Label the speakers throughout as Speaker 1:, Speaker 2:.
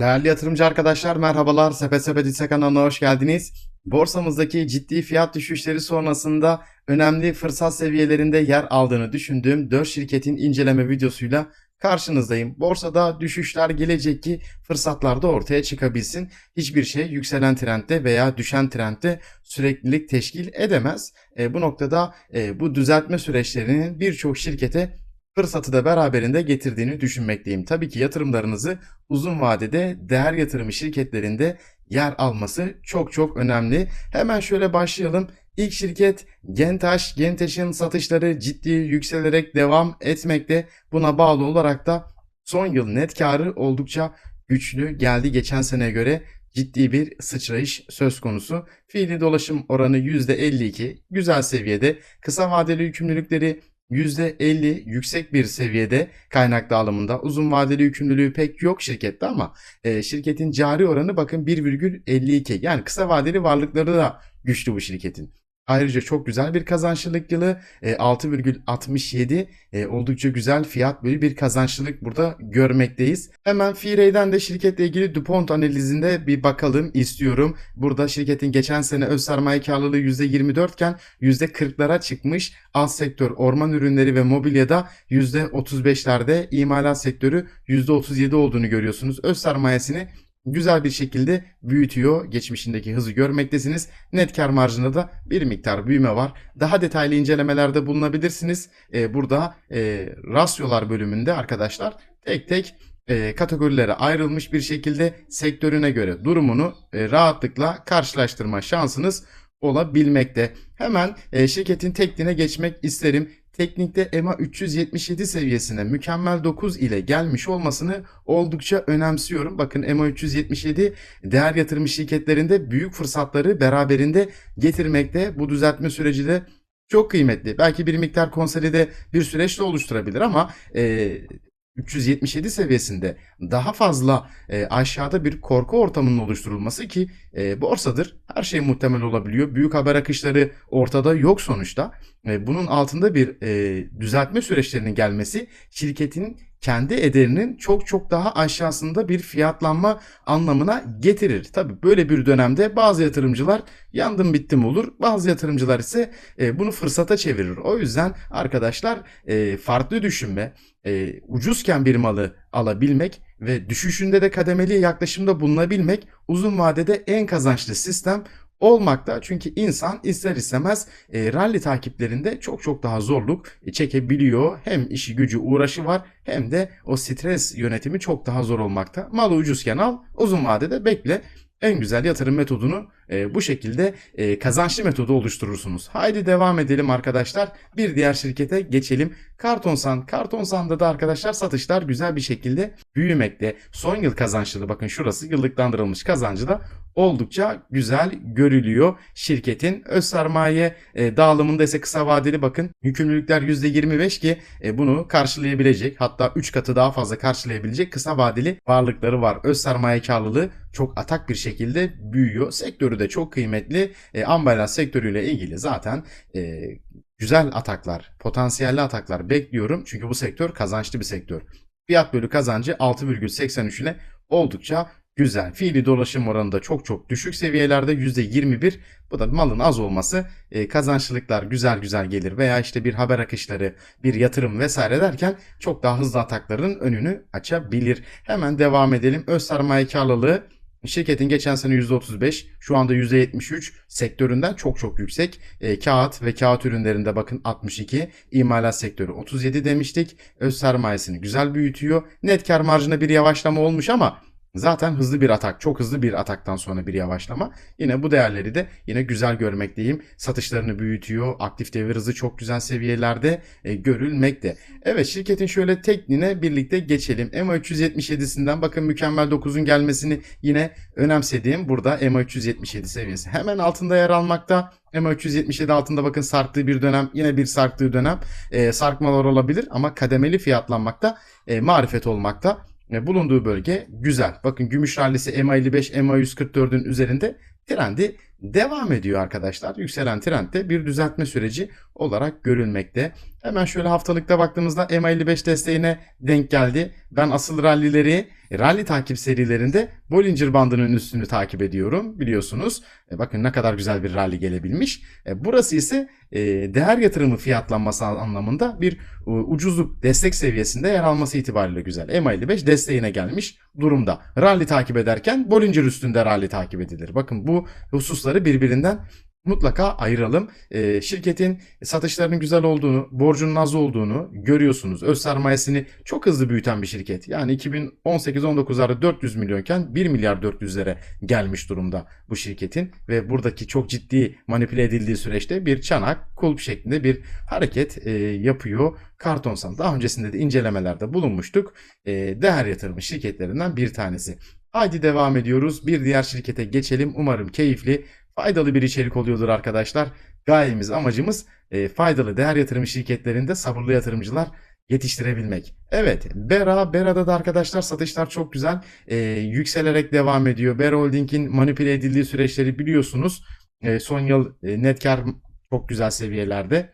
Speaker 1: Değerli yatırımcı arkadaşlar merhabalar. Sepet Sepet Hisse kanalına hoş geldiniz. Borsamızdaki ciddi fiyat düşüşleri sonrasında önemli fırsat seviyelerinde yer aldığını düşündüğüm 4 şirketin inceleme videosuyla karşınızdayım. Borsada düşüşler gelecek ki fırsatlar da ortaya çıkabilsin. Hiçbir şey yükselen trendde veya düşen trendde süreklilik teşkil edemez. E, bu noktada e, bu düzeltme süreçlerinin birçok şirkete fırsatı da beraberinde getirdiğini düşünmekteyim. Tabii ki yatırımlarınızı uzun vadede değer yatırımı şirketlerinde yer alması çok çok önemli. Hemen şöyle başlayalım. İlk şirket Gentaş. Gentaş'ın satışları ciddi yükselerek devam etmekte. Buna bağlı olarak da son yıl net karı oldukça güçlü geldi geçen sene göre ciddi bir sıçrayış söz konusu. Fiili dolaşım oranı %52 güzel seviyede. Kısa vadeli yükümlülükleri %50 yüksek bir seviyede kaynak dağılımında. Uzun vadeli yükümlülüğü pek yok şirkette ama e, şirketin cari oranı bakın 1,52. Yani kısa vadeli varlıkları da güçlü bu şirketin. Ayrıca çok güzel bir kazançlılık yılı e, 6,67 e, oldukça güzel fiyat böyle bir kazançlılık burada görmekteyiz. Hemen Firey'den de şirketle ilgili DuPont analizinde bir bakalım istiyorum. Burada şirketin geçen sene öz sermaye karlılığı %24 iken %40'lara çıkmış. Alt sektör orman ürünleri ve mobilyada %35'lerde imalat sektörü %37 olduğunu görüyorsunuz. Öz sermayesini güzel bir şekilde büyütüyor. Geçmişindeki hızı görmektesiniz. Net kar marjında da bir miktar büyüme var. Daha detaylı incelemelerde bulunabilirsiniz. Ee, burada e, rasyolar bölümünde arkadaşlar tek tek e, kategorilere ayrılmış bir şekilde sektörüne göre durumunu e, rahatlıkla karşılaştırma şansınız olabilmekte. Hemen e, şirketin tekniğine geçmek isterim. Teknikte EMA 377 seviyesine mükemmel 9 ile gelmiş olmasını oldukça önemsiyorum. Bakın EMA 377 değer yatırım şirketlerinde büyük fırsatları beraberinde getirmekte. Bu düzeltme süreci de çok kıymetli. Belki bir miktar konsolide bir süreçle oluşturabilir ama e, 377 seviyesinde daha fazla e, aşağıda bir korku ortamının oluşturulması ki e, borsadır. Her şey muhtemel olabiliyor. Büyük haber akışları ortada yok sonuçta. E, bunun altında bir e, düzeltme süreçlerinin gelmesi şirketin kendi ederinin çok çok daha aşağısında bir fiyatlanma anlamına getirir. Tabi böyle bir dönemde bazı yatırımcılar yandım bittim olur. Bazı yatırımcılar ise e, bunu fırsata çevirir. O yüzden arkadaşlar e, farklı düşünme, e, ucuzken bir malı alabilmek ve düşüşünde de kademeli yaklaşımda bulunabilmek uzun vadede en kazançlı sistem olmakta. Çünkü insan ister istemez e, rally takiplerinde çok çok daha zorluk çekebiliyor. Hem işi gücü uğraşı var hem de o stres yönetimi çok daha zor olmakta. Malı ucuzken al uzun vadede bekle. En güzel yatırım metodunu e, bu şekilde e, kazançlı metodu oluşturursunuz. Haydi devam edelim arkadaşlar. Bir diğer şirkete geçelim. Kartonsan. Kartonsan'da da arkadaşlar satışlar güzel bir şekilde büyümekte. Son yıl kazançlı bakın şurası yıllıklandırılmış kazancı da oldukça güzel görülüyor. Şirketin öz sermaye e, dağılımında ise kısa vadeli bakın yükümlülükler %25 ki e, bunu karşılayabilecek hatta 3 katı daha fazla karşılayabilecek kısa vadeli varlıkları var. Öz sermaye karlılığı çok atak bir şekilde büyüyor. Sektörü de çok kıymetli. E, ambalaj sektörüyle ilgili zaten e, güzel ataklar, potansiyelli ataklar bekliyorum. Çünkü bu sektör kazançlı bir sektör. Fiyat bölü kazancı 6,83 ile oldukça güzel. Fiili dolaşım oranı da çok çok düşük seviyelerde %21. Bu da malın az olması e, kazançlılıklar güzel güzel gelir veya işte bir haber akışları, bir yatırım vesaire derken çok daha hızlı atakların önünü açabilir. Hemen devam edelim. Öz sermaye karlılığı Şirketin geçen sene %35, şu anda %73 sektöründen çok çok yüksek. E, kağıt ve kağıt ürünlerinde bakın 62, imalat sektörü 37 demiştik. Öz sermayesini güzel büyütüyor. Net kar marjında bir yavaşlama olmuş ama Zaten hızlı bir atak, çok hızlı bir ataktan sonra bir yavaşlama. Yine bu değerleri de yine güzel görmekteyim. Satışlarını büyütüyor. Aktif devir hızı çok güzel seviyelerde e, görülmekte. Evet şirketin şöyle tekniğine birlikte geçelim. EMA 377'sinden bakın mükemmel 9'un gelmesini yine önemsediğim burada EMA 377 seviyesi. Hemen altında yer almakta. EMA 377 altında bakın sarktığı bir dönem yine bir sarktığı dönem e, sarkmalar olabilir ama kademeli fiyatlanmakta e, marifet olmakta. E, bulunduğu bölge güzel. Bakın gümüş rallisi EMA 55, EMA 144'ün üzerinde trendi devam ediyor arkadaşlar. Yükselen trendde bir düzeltme süreci olarak görülmekte. Hemen şöyle haftalıkta baktığımızda MA55 desteğine denk geldi. Ben asıl rallileri, rally takip serilerinde Bollinger bandının üstünü takip ediyorum biliyorsunuz. E, bakın ne kadar güzel bir rally gelebilmiş. E, burası ise e, değer yatırımı fiyatlanması anlamında bir e, ucuzluk destek seviyesinde yer alması itibariyle güzel. MA55 desteğine gelmiş durumda. Rally takip ederken Bollinger üstünde rally takip edilir. Bakın bu hususları birbirinden mutlaka ayıralım. E, şirketin satışlarının güzel olduğunu, borcunun az olduğunu görüyorsunuz. Öz sermayesini çok hızlı büyüten bir şirket. Yani 2018-19'larda 400 milyonken 1 milyar 400'lere gelmiş durumda bu şirketin ve buradaki çok ciddi manipüle edildiği süreçte bir çanak, kulp şeklinde bir hareket e, yapıyor. Kartonsan daha öncesinde de incelemelerde bulunmuştuk. E, değer yatırımı şirketlerinden bir tanesi. Haydi devam ediyoruz. Bir diğer şirkete geçelim. Umarım keyifli, faydalı bir içerik oluyordur arkadaşlar. Gayemiz, amacımız e, faydalı değer yatırım şirketlerinde sabırlı yatırımcılar yetiştirebilmek. Evet, Bera, Bera'da da arkadaşlar satışlar çok güzel. E, yükselerek devam ediyor. Bera Holding'in manipüle edildiği süreçleri biliyorsunuz. E, son yıl e, net kar çok güzel seviyelerde.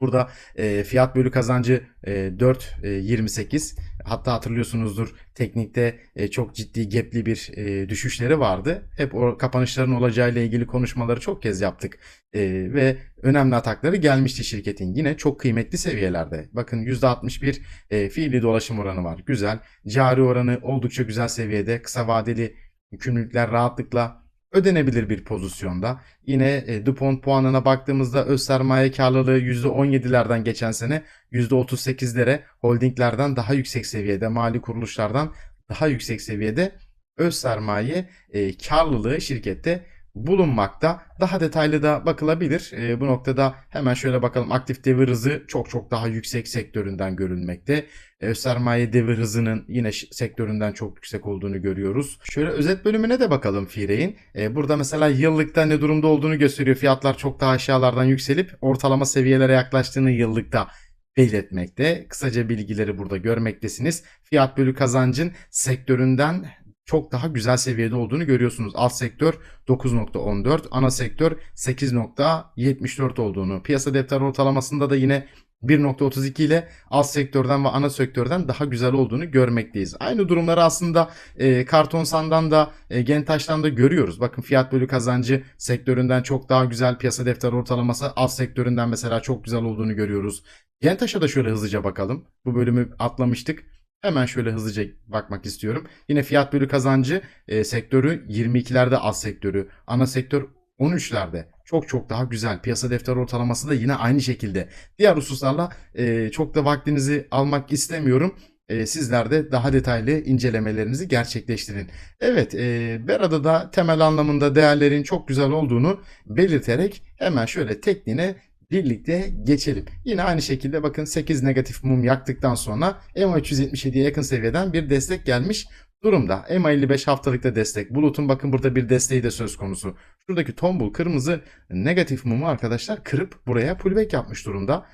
Speaker 1: Burada e, fiyat bölü kazancı e, 4.28 hatta hatırlıyorsunuzdur teknikte e, çok ciddi gapli bir e, düşüşleri vardı. Hep o kapanışların olacağıyla ilgili konuşmaları çok kez yaptık E, ve önemli atakları gelmişti şirketin yine çok kıymetli seviyelerde. Bakın %61 e, fiili dolaşım oranı var güzel. Cari oranı oldukça güzel seviyede kısa vadeli yükümlülükler rahatlıkla ödenebilir bir pozisyonda. Yine e, DuPont puanına baktığımızda öz sermaye karlılığı %17'lerden geçen sene %38'lere holdinglerden daha yüksek seviyede mali kuruluşlardan daha yüksek seviyede öz sermaye e, karlılığı şirkette bulunmakta. Daha detaylı da bakılabilir. E, bu noktada hemen şöyle bakalım. Aktif devir hızı çok çok daha yüksek sektöründen görülmekte. E, sermaye devir hızının yine sektöründen çok yüksek olduğunu görüyoruz. Şöyle özet bölümüne de bakalım Fire'in. E, burada mesela yıllıkta ne durumda olduğunu gösteriyor. Fiyatlar çok daha aşağılardan yükselip ortalama seviyelere yaklaştığını yıllıkta belirtmekte. Kısaca bilgileri burada görmektesiniz. Fiyat bölü kazancın sektöründen çok daha güzel seviyede olduğunu görüyorsunuz. Alt sektör 9.14, ana sektör 8.74 olduğunu. Piyasa defter ortalamasında da yine 1.32 ile alt sektörden ve ana sektörden daha güzel olduğunu görmekteyiz. Aynı durumları aslında e, Kartonsan'dan da e, Gentaş'tan da görüyoruz. Bakın fiyat bölü kazancı sektöründen çok daha güzel piyasa defter ortalaması alt sektöründen mesela çok güzel olduğunu görüyoruz. Gentaş'a da şöyle hızlıca bakalım. Bu bölümü atlamıştık. Hemen şöyle hızlıca bakmak istiyorum. Yine fiyat bölü kazancı e, sektörü 22'lerde az sektörü, ana sektör 13'lerde. Çok çok daha güzel. Piyasa defter ortalaması da yine aynı şekilde. Diğer hususlarla e, çok da vaktinizi almak istemiyorum. E, sizler de daha detaylı incelemelerinizi gerçekleştirin. Evet, e, Bera'da da temel anlamında değerlerin çok güzel olduğunu belirterek hemen şöyle tekniğine birlikte geçelim. Yine aynı şekilde bakın 8 negatif mum yaktıktan sonra EMA 377'ye yakın seviyeden bir destek gelmiş durumda. EMA 55 haftalıkta destek. Bulut'un bakın burada bir desteği de söz konusu. Şuradaki tombul kırmızı negatif mumu arkadaşlar kırıp buraya pullback yapmış durumda.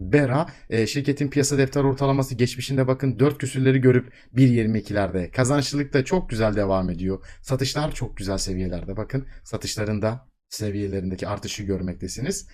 Speaker 1: Bera e, şirketin piyasa defter ortalaması geçmişinde bakın 4 küsürleri görüp 1.22'lerde. Kazançlılık da çok güzel devam ediyor. Satışlar çok güzel seviyelerde. Bakın satışlarında seviyelerindeki artışı görmektesiniz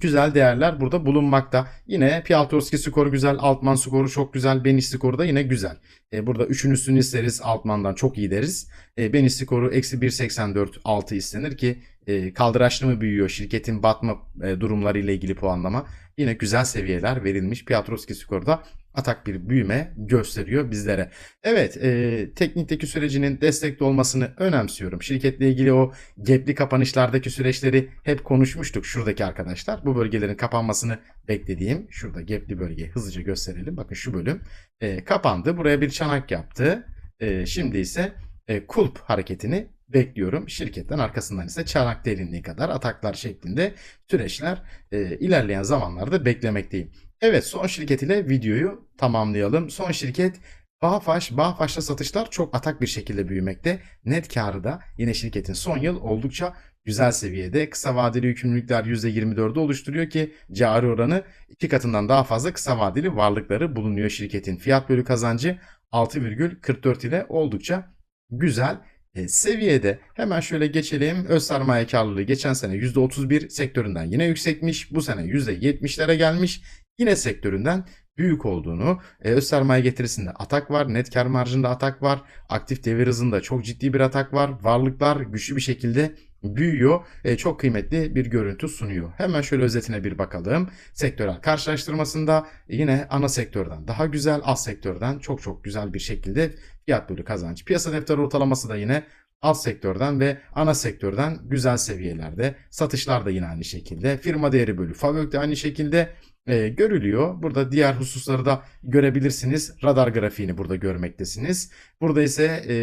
Speaker 1: güzel değerler burada bulunmakta. Yine Piotr skoru güzel, Altman skoru çok güzel, Beniş skoru da yine güzel. E, burada üçün üstünü isteriz, Altman'dan çok iyi deriz. E, Beniş skoru eksi 1.84 altı istenir ki e, kaldıraçlı mı büyüyor şirketin batma e, durumları ilgili puanlama. Yine güzel seviyeler verilmiş. Piotrowski skorda atak bir büyüme gösteriyor bizlere. Evet e, teknikteki sürecinin destekli olmasını önemsiyorum. Şirketle ilgili o gepli kapanışlardaki süreçleri hep konuşmuştuk şuradaki arkadaşlar. Bu bölgelerin kapanmasını beklediğim şurada gepli bölgeyi hızlıca gösterelim. Bakın şu bölüm e, kapandı. Buraya bir çanak yaptı. E, şimdi ise e, kulp hareketini bekliyorum. Şirketten arkasından ise çanak derinliği kadar ataklar şeklinde süreçler e, ilerleyen zamanlarda beklemekteyim. Evet son şirket ile videoyu tamamlayalım. Son şirket Bağfaş, Bağfaş'ta satışlar çok atak bir şekilde büyümekte. Net karı da yine şirketin son yıl oldukça güzel seviyede. Kısa vadeli yükümlülükler %24'ü oluşturuyor ki cari oranı iki katından daha fazla kısa vadeli varlıkları bulunuyor şirketin. Fiyat bölü kazancı 6,44 ile oldukça güzel E, seviyede hemen şöyle geçelim. Öz sermaye karlılığı geçen sene %31 sektöründen yine yüksekmiş. Bu sene %70'lere gelmiş. Yine sektöründen büyük olduğunu, e, öz sermaye getirisinde atak var, net kar marjında atak var, aktif devir hızında çok ciddi bir atak var, varlıklar güçlü bir şekilde büyüyor, e, çok kıymetli bir görüntü sunuyor. Hemen şöyle özetine bir bakalım. Sektörel karşılaştırmasında yine ana sektörden daha güzel, az sektörden çok çok güzel bir şekilde fiyat bölü kazanç. Piyasa defteri ortalaması da yine alt sektörden ve ana sektörden güzel seviyelerde. Satışlar da yine aynı şekilde. Firma değeri bölü FAVÖK de aynı şekilde e, görülüyor. Burada diğer hususları da görebilirsiniz. Radar grafiğini burada görmektesiniz. Burada ise e,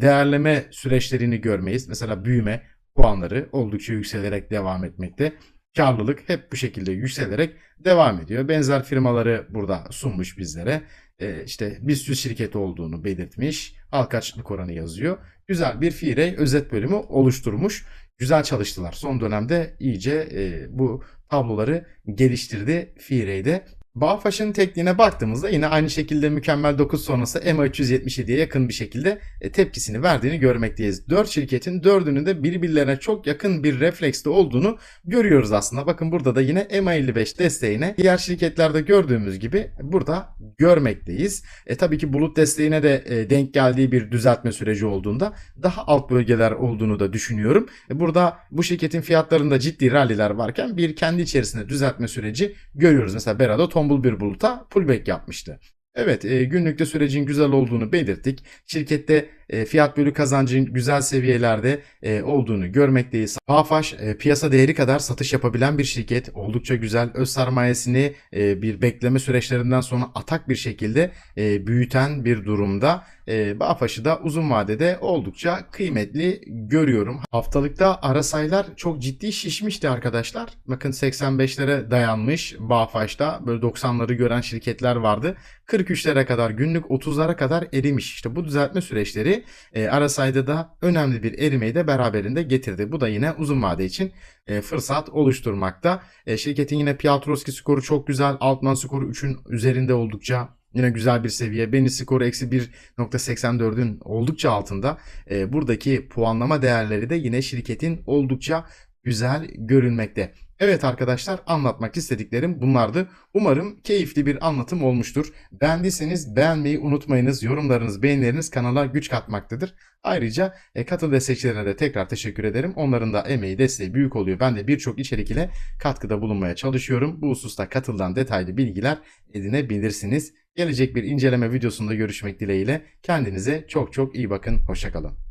Speaker 1: değerleme süreçlerini görmeyiz. Mesela büyüme puanları oldukça yükselerek devam etmekte. Karlılık hep bu şekilde yükselerek devam ediyor. Benzer firmaları burada sunmuş bizlere. E, işte BIST şirketi olduğunu belirtmiş. Halka açıklık oranı yazıyor. Güzel bir Firey özet bölümü oluşturmuş. Güzel çalıştılar. Son dönemde iyice e, bu tabloları geliştirdi Firey'de. Bağfaş'ın tekniğine baktığımızda yine aynı şekilde mükemmel 9 sonrası EMA 377'ye yakın bir şekilde e, tepkisini verdiğini görmekteyiz. 4 şirketin 4'ünün de birbirlerine çok yakın bir reflekste olduğunu görüyoruz aslında. Bakın burada da yine EMA 55 desteğine diğer şirketlerde gördüğümüz gibi burada görmekteyiz. E, tabii ki bulut desteğine de e, denk geldiği bir düzeltme süreci olduğunda daha alt bölgeler olduğunu da düşünüyorum. E, burada bu şirketin fiyatlarında ciddi ralliler varken bir kendi içerisinde düzeltme süreci görüyoruz. Mesela Berado tombul bir buluta pullback yapmıştı. Evet e, günlükte sürecin güzel olduğunu belirttik. Şirkette e, fiyat bölü kazancın güzel seviyelerde e, olduğunu görmekteyiz. Hafaş e, piyasa değeri kadar satış yapabilen bir şirket. Oldukça güzel öz sermayesini bir bekleme süreçlerinden sonra atak bir şekilde büyüten bir durumda. E, Bağfaş'ı da uzun vadede oldukça kıymetli görüyorum. Haftalıkta ara sayılar çok ciddi şişmişti arkadaşlar. Bakın 85'lere dayanmış Bağfaş'ta böyle 90'ları gören şirketler vardı. 43'lere kadar günlük 30'lara kadar erimiş. İşte bu düzeltme süreçleri e, ara sayıda da önemli bir erimeyi de beraberinde getirdi. Bu da yine uzun vade için e, fırsat oluşturmakta. E, şirketin yine Piotrowski skoru çok güzel. Altman skoru 3'ün üzerinde oldukça Yine güzel bir seviye. Beni skoru eksi 1.84'ün oldukça altında. E, buradaki puanlama değerleri de yine şirketin oldukça güzel görünmekte. Evet arkadaşlar anlatmak istediklerim bunlardı. Umarım keyifli bir anlatım olmuştur. Beğendiyseniz beğenmeyi unutmayınız. Yorumlarınız, beğenileriniz kanala güç katmaktadır. Ayrıca e, katıl destekçilerine de tekrar teşekkür ederim. Onların da emeği, desteği büyük oluyor. Ben de birçok içerik ile katkıda bulunmaya çalışıyorum. Bu hususta katıldan detaylı bilgiler edinebilirsiniz. Gelecek bir inceleme videosunda görüşmek dileğiyle. Kendinize çok çok iyi bakın. Hoşçakalın.